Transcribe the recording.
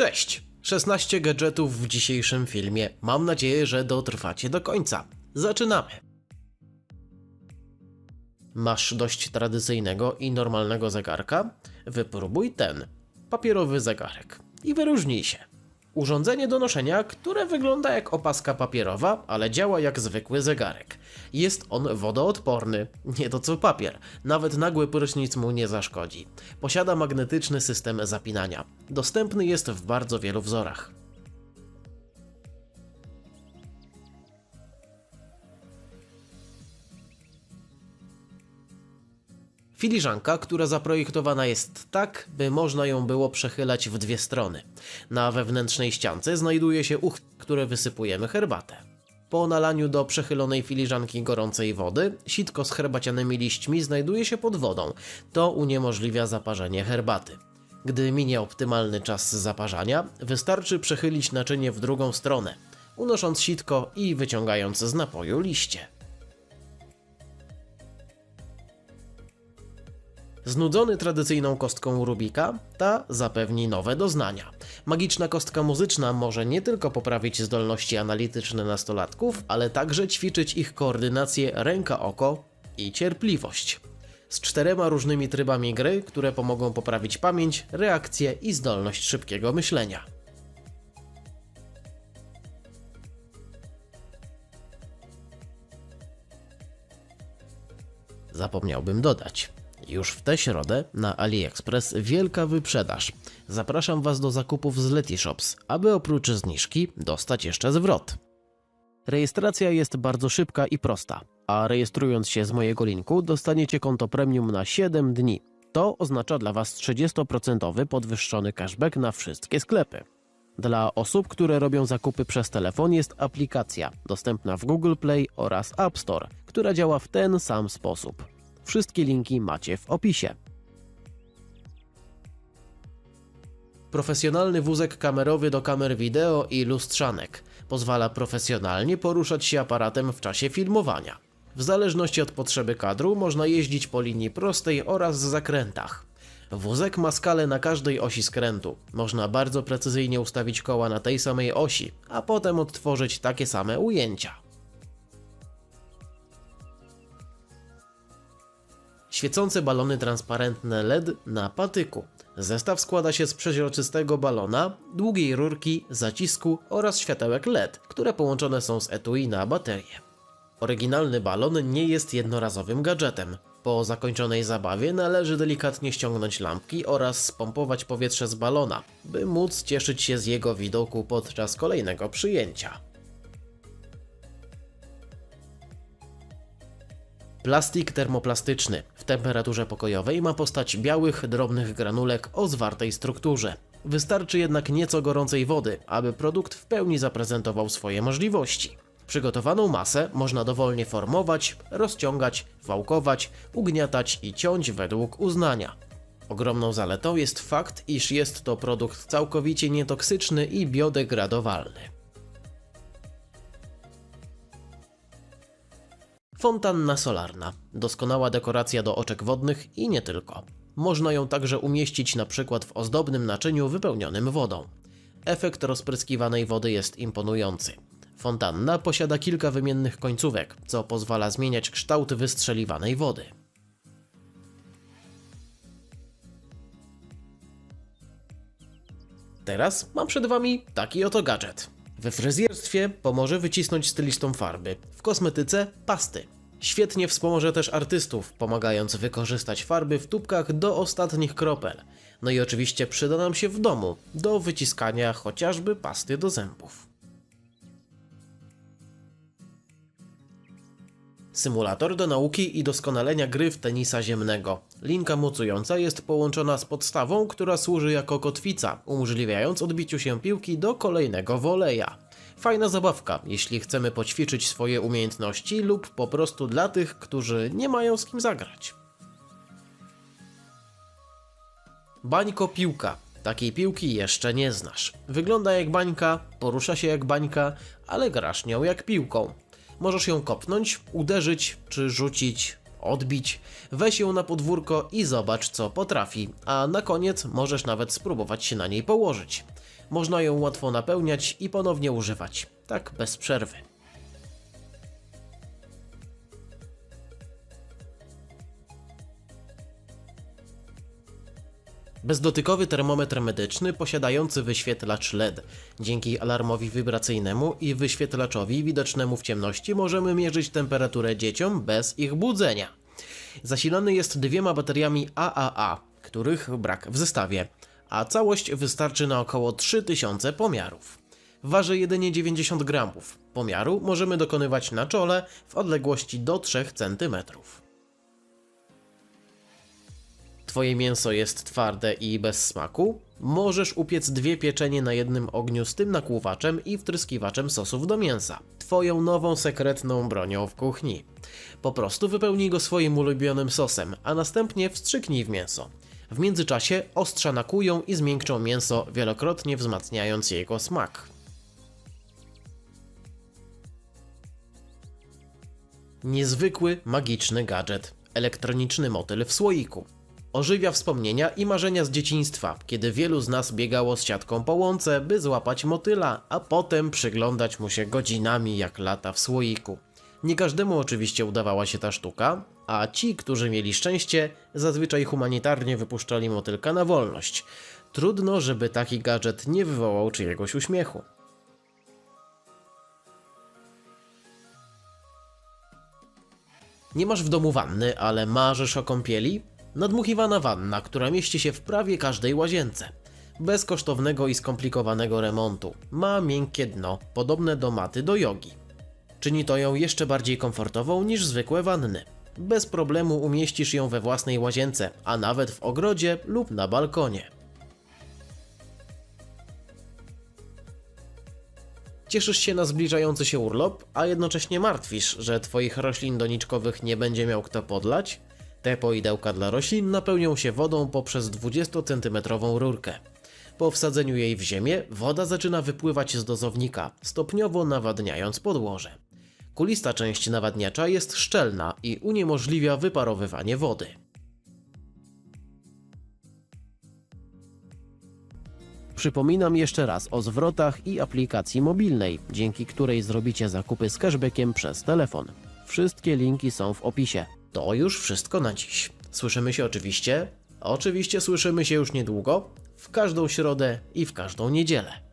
Cześć! 16 gadżetów w dzisiejszym filmie. Mam nadzieję, że dotrwacie do końca. Zaczynamy! Masz dość tradycyjnego i normalnego zegarka? Wypróbuj ten papierowy zegarek i wyróżnij się. Urządzenie do noszenia, które wygląda jak opaska papierowa, ale działa jak zwykły zegarek. Jest on wodoodporny, nie to co papier, nawet nagły prysznic mu nie zaszkodzi. Posiada magnetyczny system zapinania. Dostępny jest w bardzo wielu wzorach. Filiżanka, która zaprojektowana jest tak, by można ją było przechylać w dwie strony. Na wewnętrznej ściance znajduje się uch, które wysypujemy herbatę. Po nalaniu do przechylonej filiżanki gorącej wody, sitko z herbacianymi liśćmi znajduje się pod wodą. To uniemożliwia zaparzenie herbaty. Gdy minie optymalny czas zaparzania, wystarczy przechylić naczynie w drugą stronę, unosząc sitko i wyciągając z napoju liście. Znudzony tradycyjną kostką Rubika, ta zapewni nowe doznania. Magiczna kostka muzyczna może nie tylko poprawić zdolności analityczne nastolatków, ale także ćwiczyć ich koordynację ręka-oko i cierpliwość. Z czterema różnymi trybami gry, które pomogą poprawić pamięć, reakcję i zdolność szybkiego myślenia. Zapomniałbym dodać. Już w tę środę na AliExpress wielka wyprzedaż. Zapraszam Was do zakupów z Letyshops, aby oprócz zniżki dostać jeszcze zwrot. Rejestracja jest bardzo szybka i prosta, a rejestrując się z mojego linku dostaniecie konto premium na 7 dni. To oznacza dla Was 30% podwyższony cashback na wszystkie sklepy. Dla osób, które robią zakupy przez telefon jest aplikacja dostępna w Google Play oraz App Store, która działa w ten sam sposób. Wszystkie linki macie w opisie. Profesjonalny wózek kamerowy do kamer wideo i lustrzanek pozwala profesjonalnie poruszać się aparatem w czasie filmowania. W zależności od potrzeby kadru można jeździć po linii prostej oraz zakrętach. Wózek ma skalę na każdej osi skrętu. Można bardzo precyzyjnie ustawić koła na tej samej osi, a potem odtworzyć takie same ujęcia. Świecące balony transparentne LED na patyku. Zestaw składa się z przeźroczystego balona, długiej rurki, zacisku oraz światełek LED, które połączone są z etui na baterię. Oryginalny balon nie jest jednorazowym gadżetem. Po zakończonej zabawie należy delikatnie ściągnąć lampki oraz spompować powietrze z balona, by móc cieszyć się z jego widoku podczas kolejnego przyjęcia. Plastik termoplastyczny w temperaturze pokojowej ma postać białych, drobnych granulek o zwartej strukturze. Wystarczy jednak nieco gorącej wody, aby produkt w pełni zaprezentował swoje możliwości. Przygotowaną masę można dowolnie formować, rozciągać, wałkować, ugniatać i ciąć według uznania. Ogromną zaletą jest fakt, iż jest to produkt całkowicie nietoksyczny i biodegradowalny. Fontanna solarna. Doskonała dekoracja do oczek wodnych i nie tylko. Można ją także umieścić na przykład w ozdobnym naczyniu wypełnionym wodą. Efekt rozpryskiwanej wody jest imponujący. Fontanna posiada kilka wymiennych końcówek, co pozwala zmieniać kształt wystrzeliwanej wody. Teraz mam przed Wami taki oto gadżet. We fryzjerstwie pomoże wycisnąć stylistom farby, w kosmetyce pasty. Świetnie wspomoże też artystów, pomagając wykorzystać farby w tubkach do ostatnich kropel. No i oczywiście przyda nam się w domu, do wyciskania chociażby pasty do zębów. Symulator do nauki i doskonalenia gry w tenisa ziemnego. Linka mocująca jest połączona z podstawą, która służy jako kotwica, umożliwiając odbiciu się piłki do kolejnego woleja. Fajna zabawka, jeśli chcemy poćwiczyć swoje umiejętności lub po prostu dla tych, którzy nie mają z kim zagrać. Bańko piłka. Takiej piłki jeszcze nie znasz. Wygląda jak bańka, porusza się jak bańka, ale grasz nią jak piłką. Możesz ją kopnąć, uderzyć czy rzucić odbić. Weź ją na podwórko i zobacz, co potrafi, a na koniec możesz nawet spróbować się na niej położyć. Można ją łatwo napełniać i ponownie używać, tak bez przerwy. Bezdotykowy termometr medyczny posiadający wyświetlacz LED. Dzięki alarmowi wibracyjnemu i wyświetlaczowi widocznemu w ciemności możemy mierzyć temperaturę dzieciom bez ich budzenia. Zasilany jest dwiema bateriami AAA, których brak w zestawie, a całość wystarczy na około 3000 pomiarów. Waży jedynie 90 gramów. Pomiaru możemy dokonywać na czole w odległości do 3 cm. Twoje mięso jest twarde i bez smaku? Możesz upiec dwie pieczenie na jednym ogniu z tym nakłuwaczem i wtryskiwaczem sosów do mięsa. Twoją nową sekretną bronią w kuchni. Po prostu wypełnij go swoim ulubionym sosem, a następnie wstrzyknij w mięso. W międzyczasie ostrza nakłują i zmiękczą mięso, wielokrotnie wzmacniając jego smak. Niezwykły, magiczny gadżet. Elektroniczny motyl w słoiku. Ożywia wspomnienia i marzenia z dzieciństwa, kiedy wielu z nas biegało z siatką po łące, by złapać motyla, a potem przyglądać mu się godzinami jak lata w słoiku. Nie każdemu oczywiście udawała się ta sztuka, a ci, którzy mieli szczęście, zazwyczaj humanitarnie wypuszczali motylka na wolność. Trudno, żeby taki gadżet nie wywołał czyjegoś uśmiechu. Nie masz w domu wanny, ale marzysz o kąpieli? Nadmuchiwana wanna, która mieści się w prawie każdej łazience. Bez kosztownego i skomplikowanego remontu. Ma miękkie dno, podobne do maty do jogi. Czyni to ją jeszcze bardziej komfortową niż zwykłe wanny. Bez problemu umieścisz ją we własnej łazience, a nawet w ogrodzie lub na balkonie. Cieszysz się na zbliżający się urlop, a jednocześnie martwisz, że twoich roślin doniczkowych nie będzie miał kto podlać? Te poidełka dla roślin napełnią się wodą poprzez 20 cm rurkę. Po wsadzeniu jej w ziemię, woda zaczyna wypływać z dozownika, stopniowo nawadniając podłoże. Kulista część nawadniacza jest szczelna i uniemożliwia wyparowywanie wody. Przypominam jeszcze raz o zwrotach i aplikacji mobilnej, dzięki której zrobicie zakupy z cashbackiem przez telefon. Wszystkie linki są w opisie. To już wszystko na dziś. Słyszymy się oczywiście, oczywiście słyszymy się już niedługo, w każdą środę i w każdą niedzielę.